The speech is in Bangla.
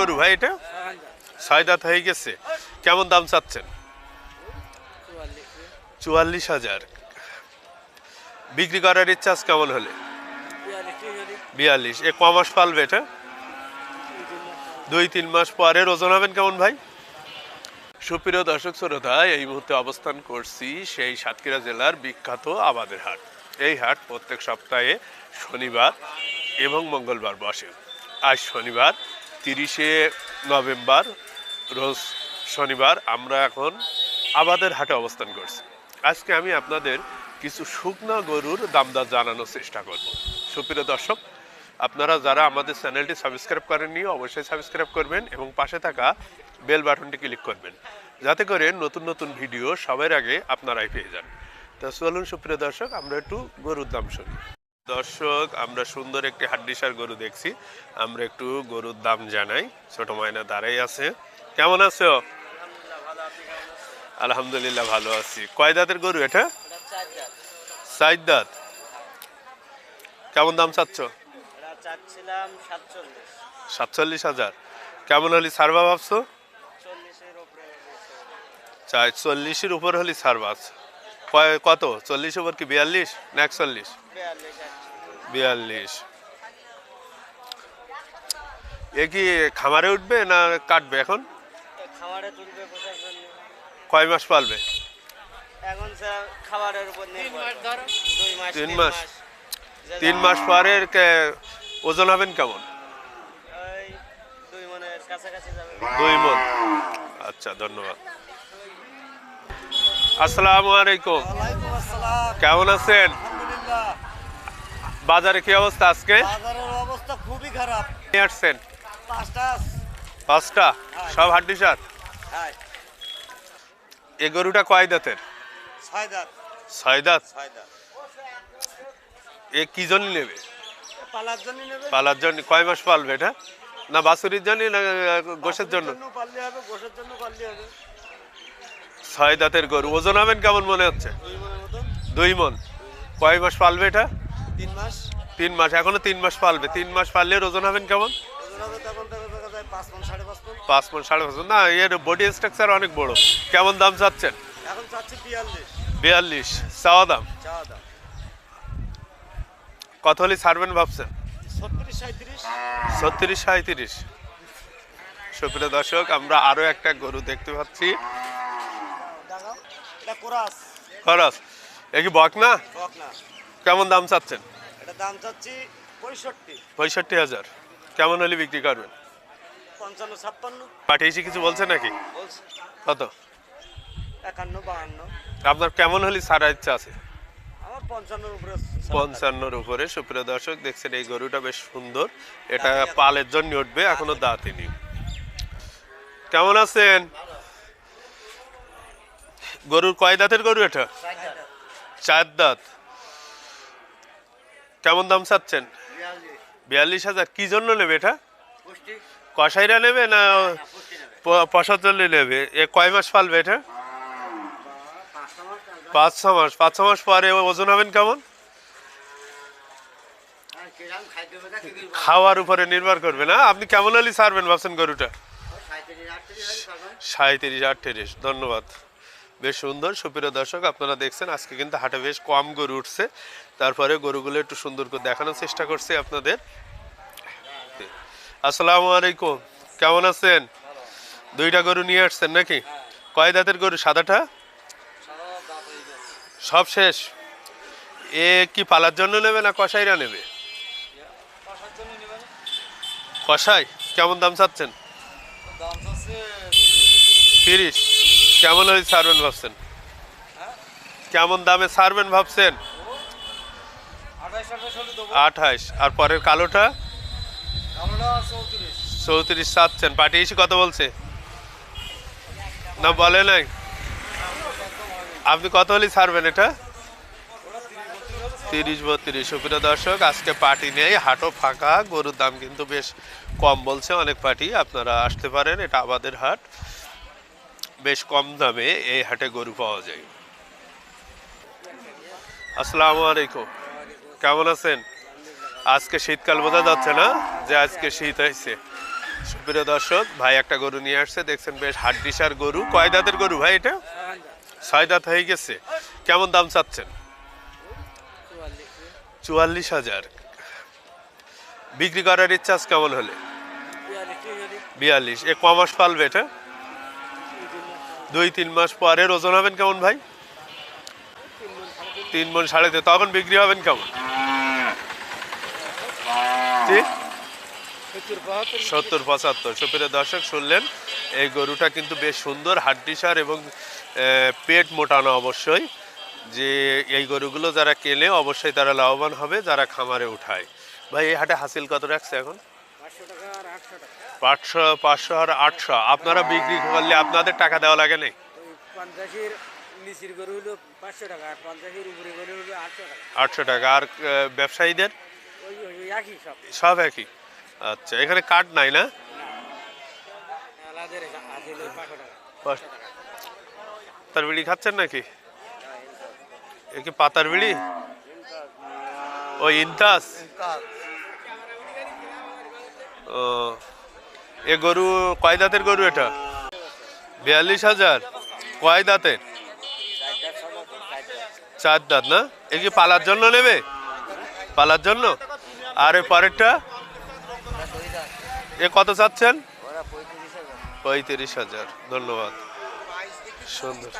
গরু, ভাই এটা? ছয় দাঁত হয়ে গেছে। কেমন দাম চাচ্ছেন? চুয়াল্লিশ হাজার। বিক্রি করার ইচ্ছা কেমন হলে? বিয়াল্লিশ। এ ক মাস পালবে এটা? দুই তিন মাস পরের ওজন হবেন কেমন, ভাই? সুপ্রিয় দর্শক, শ্রোতা, এই মুহূর্তে অবস্থান করছি সেই সাতক্ষীরা জেলার বিখ্যাত আবাদের হাট। এই হাট প্রত্যেক সপ্তাহে শনিবার এবং মঙ্গলবার বসে। আজ শনিবার তিরিশে নভেম্বর, রোজ শনিবার আমরা এখন আবাদের হাটে অবস্থান করছি। আজকে আমি আপনাদের কিছু শুকনা গরুর দামদার জানানোর চেষ্টা করব। সুপ্রিয় দর্শক, আপনারা যারা আমাদের চ্যানেলটি সাবস্ক্রাইব করেননি, অবশ্যই সাবস্ক্রাইব করবেন এবং পাশে থাকা বেল বাটনটি ক্লিক করবেন। যাতে করে নতুন নতুন ভিডিও সবার আগে আপনারাই পেয়ে যান। তো চলুন, সুপ্রিয় দর্শক, আমরা একটু গরুর দাম শুনি। দর্শক আমরা সুন্দর একটি হাড্ডিসার গরু দেখছি। আমরা একটু গরুর দাম জানাই। ছোট মায়না দাঁড়াই আছে। কেমন আছো? আলহামদুলিল্লাহ ভালো আছি। কয় দাঁতের গরু এটা? সাইদ দাঁত। কেমন দাম চাচ্ছ? সাতচল্লিশ। হাজার। কেমন হলি সারবা ভাবছ? চল্লিশের উপর হলি সারবাস কয় কত? চল্লিশ উপর কি বিয়াল্লিশ না একচল্লিশ? বিয়াল্লিশ। এ কি খামারে উঠবে না কাটবে এখন? তুলবে কয় মাস পালবে? এখন স্যার খাবারের উপর নির্ভর। করে। দুই মাস তিন মাস। মাস। তিন মাস পরে ওজন হবেন কেমন? দুই মন। আচ্ছা ধন্যবাদ। আসসালামু আলাইকুম। ওয়ালাইকুম কেমন আছেন? বাজারে কি অবস্থা আজকে? বাজারের অবস্থা খুবই খারাপ। নিয়ে আসছেন? পাঁচটা পাঁচটা? সব হাড্ডি সার? হ্যাঁ। এ গরুটা কয় দাঁতের? ছয় দাঁত। ছয় দাঁত? এ কি জন্য নেবে? পালার জন্য নেবে। পালার জন্য? কয় মাস পালবে এটা? না বাছুরির জন্য না গোসের জন্য? পারলে হবে গোসের জন্য পারলে হবে। ছয় দাঁতের গরু। ওজন হবেন কেমন মনে হচ্ছে? দুই দুই মন। কয় মাস পালবে এটা? তিন মাস। তিন মাস এখনও তিন মাস পালবে। তিন মাস পারলে ওজন হবেন কেমন? পাঁচ মন সাড়ে পাঁচ। না এর বডি স্ট্রাকচার অনেক বড়। কেমন দাম চাচ্ছেন? এখন চাচ্ছি বিয়াল্লিশ। বিয়াল্লিশ। চাওয়া দাম? কত হলে ছাড়বেন ভাবছেন? ছত্রিশ সাঁত্রিশ সুপ্রিয় দর্শক আমরা আরও একটা গরু দেখতে পাচ্ছি। খরচ এ কি বক না। কেমন দাম চাচ্ছেন? এটা দাম চাচ্ছি পঁয়ষট্টি। পঁয়ষট্টি হাজার। কেমন হলে বিক্রি করবেন? পঞ্চান্ন ছাপ্পান্ন। পাঠিয়েছি কিছু বলছে নাকি? কত? একান্ন বাহান্ন। আপনার কেমন হলে ছাড়া ইচ্ছা আছে? আমার পঞ্চান্নর উপরে পঞ্চান্নর উপরে সুপ্রিয় দর্শক দেখছেন এই গরুটা বেশ সুন্দর। এটা পালের জন্য উঠবে এখনও দাঁতিনি কেমন আছেন? গরুর কয় দাঁতের গরু এটা? চার দাঁত। কেমন দাম চাচ্ছেন? বিয়াল্লিশ হাজার। কি জন্য নেবে এটা? কষাইরা নেবে না প- পশার জন্য নেবে? এ কয় মাস পালবে এটা? পাঁচ ছ মাস। পাঁচ ছ মাস পরে ওজন হবেন কেমন? খাওয়ার উপরে নির্ভর করবে না? আপনি কেমন হলে ছাড়বেন ভাবছেন গরুটা? সাঁত্রিশ আটত্রিশ। ধন্যবাদ। বেশ সুন্দর সুপ্রিয় দর্শক আপনারা দেখছেন আজকে কিন্তু হাটে বেশ কম গরু উঠছে। তারপরে গরুগুলো একটু সুন্দর করে দেখানোর চেষ্টা করছি আপনাদের। আসসালামু আলাইকুম কেমন আছেন? দুইটা গরু নিয়ে আসছেন নাকি? কয় দাঁতের গরু সাদাটা? সব শেষ। এ কি পালার জন্য নেবে না কষাইরা নেবে? কষাই? কেমন দাম চাচ্ছেন? তিরিশ। কেমন হয়ে ছাড়বেন ভাবছেন? কেমন দামে ছাড়বেন ভাবছেন? আঠাইশ। আর পরের কালোটা? চৌত্রিশ চাচ্ছেন। পাঠিয়েছি কত বলছে। না, বলে নাই। আপনি কত হলে ছাড়বেন এটা? তিরিশ বত্রিশ। সুপ্রিয় দর্শক, আজকে পার্টি নেই। হাটও ফাঁকা, গরুর দাম কিন্তু বেশ কম বলছে। অনেক পার্টি আপনারা আসতে পারেন। এটা আমাদের হাট। বেশ কম দামে এই হাটে গরু পাওয়া যায়। আসসালামু আলাইকুম। কেমন আছেন? আজকে শীতকাল বোঝা যাচ্ছে না যে আজকে শীত হয়েছে। সুপ্রিয় দর্শক, ভাই একটা গরু নিয়ে আসছে, দেখছেন বেশ হাড্ডিসার গরু। কয় দাঁতের গরু ভাই এটা? ছয় দাঁত হয়ে গেছে। কেমন দাম চাচ্ছেন? চুয়াল্লিশ হাজার। বিক্রি করার ইচ্ছা কেমন হলে? বিয়াল্লিশ। এ কমাস পালবে এটা? দুই, তিন মাস পরের ওজন হবেন কেমন ভাই? তিন মন সাড়ে তিন। তখন বিক্রি হবেন কেমন? সত্তর, পঁচাত্তর। সুপ্রিয় দর্শক, শুনলেন, এই গরুটা কিন্তু বেশ সুন্দর হাড্ডিসার এবং পেট মোটানো অবশ্যই। যে এই গরুগুলো যারা কেনে, অবশ্যই তারা লাভবান হবে, যারা খামারে উঠায়। ভাই, এই হাটে হাসিল কত রাখছে এখন? পাঁচশো পাঁচশো আর আটশো। আপনারা বিক্রি করলে আপনাদের টাকা দেওয়া লাগে নেই পঞ্চাশের নিচের গরু হলো পাঁচশো টাকা আর পঞ্চাশের উপরে গরু হলো আটশো টাকা। আটশো টাকা। আর ব্যবসায়ীদের? একই সব। সব একই। আচ্ছা এখানে কার্ড নাই না? পাতার বিড়ি খাচ্ছেন নাকি? এ কি পাতার বিড়ি? ও ইন্তাস ও এ গরু কয় দাঁতের গরু এটা? বিয়াল্লিশ হাজার। কয় দাঁতের? চার দাঁত, না? এ কি পালার জন্য নেবে? পালার জন্য? আর এ পরেরটা? এ কত চাচ্ছেন? পঁয়ত্রিশ হাজার। ধন্যবাদ। সুন্দর।